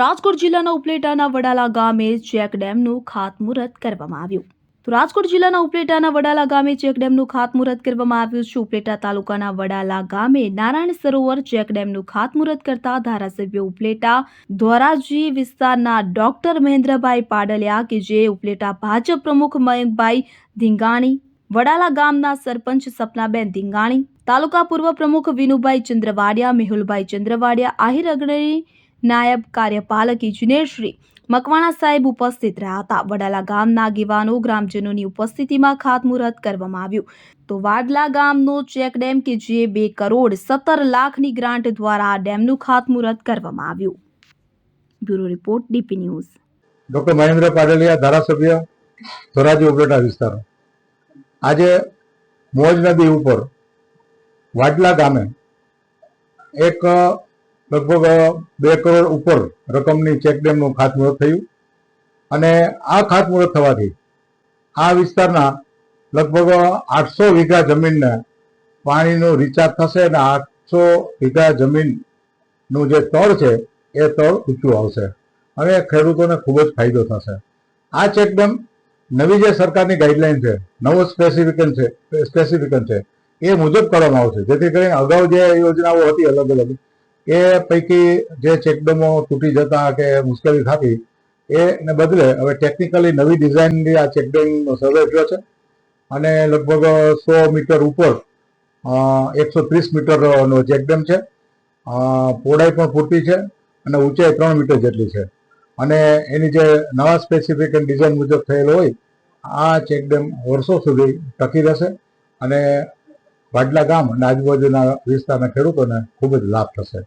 રાજકોટ જિલ્લાના ઉપલેટાના વડાલા ગામે ચેક ડેમનું ખાતમુહૂર્ત કરવામાં આવ્યું. તો રાજકોટ જિલ્લાના ઉપલેટાના વડાલા ગામે ચેક ડેમનું ખાતમુહૂર્ત કરવામાં આવ્યું છે. ઉપલેટા તાલુકાના વડાલા ગામે નારાયણ સરોવર ચેક ડેમનું ખાતમુહૂર્ત કરતા ધારાસભ્ય ઉપલેટા ધોરાજી વિસ્તારના ડોક્ટર મહેન્દ્રભાઈ પાડલિયા કે જે ઉપલેટા ભાજપ પ્રમુખ મયંકભાઈ ધીંગાણી, વડાલા ગામના સરપંચ સપનાબેન ધીંગાણી, તાલુકા પૂર્વ પ્રમુખ વિનુભાઈ ચંદ્રવાડિયા, મેહુલભાઈ ચંદ્રવાડિયા, આહિર અગ્રણી નાયબ કાર્યપાલક ઇજનેર શ્રી મકવાણા સાહેબ ઉપસ્થિત રહ્યા હતા. વડાલા ગામના આગેવાનો, ગ્રામજનોની ઉપસ્થિતિમાં ખાતમુહૂર્ત કરવામાં આવ્યું. તો વાડલા ગામનો ચેક ડેમ કે જે બે કરોડ સત્તર લાખની ગ્રાન્ટ દ્વારા આ ડેમનું ખાતમુહૂર્ત કરવામાં આવ્યું. Bureau report, DP news. Doctor Mahendra Padaliya, ધારાસભ્ય ધોરાજી ઉપલેટા વિસ્તાર. આજે મોજ નદી ઉપર વાડલા ગામે એક લગભગ બે કરોડ ઉપર રકમની ચેકડેમનું ખાતમુહૂર્ત થયું. અને આ ખાતમુહૂર્ત થવાથી આ વિસ્તારના લગભગ આઠસો વીઘા જમીનને પાણીનું રિચાર્જ થશે અને આઠસો વીઘા જમીનનું જે તળ છે, એ તળ ઊંચું આવશે. અને ખેડૂતોને ખૂબ જ ફાયદો થશે. આ ચેકડેમ નવી જે સરકારની ગાઈડલાઈન છે, નવો સ્પેસિફિકન છે સ્પેસિફિકન છે, એ મુજબ કરવામાં આવશે. જેથી કરીને અગાઉ જે યોજનાઓ હતી અલગ અલગ એ પૈકી જે ચેકડેમો તૂટી જતા કે મુશ્કેલી થતી એને બદલે હવે ટેકનિકલી નવી ડિઝાઇનની આ ચેકડેમનો સર્વે થયો છે. અને લગભગ સો મીટર ઉપર એકસો ત્રીસ મીટરનો ચેકડેમ છે. પહોળાઈ પણ પૂરતી છે અને ઊંચાઈ ત્રણ મીટર જેટલી છે. અને એની જે નવા સ્પેસિફિક ડિઝાઇન મુજબ થયેલો હોય, આ ચેકડેમ વર્ષો સુધી ટકી રહેશે અને વાડલા ગામ અને આજુબાજુના વિસ્તારના ખેડૂતોને ખૂબ જ લાભ થશે.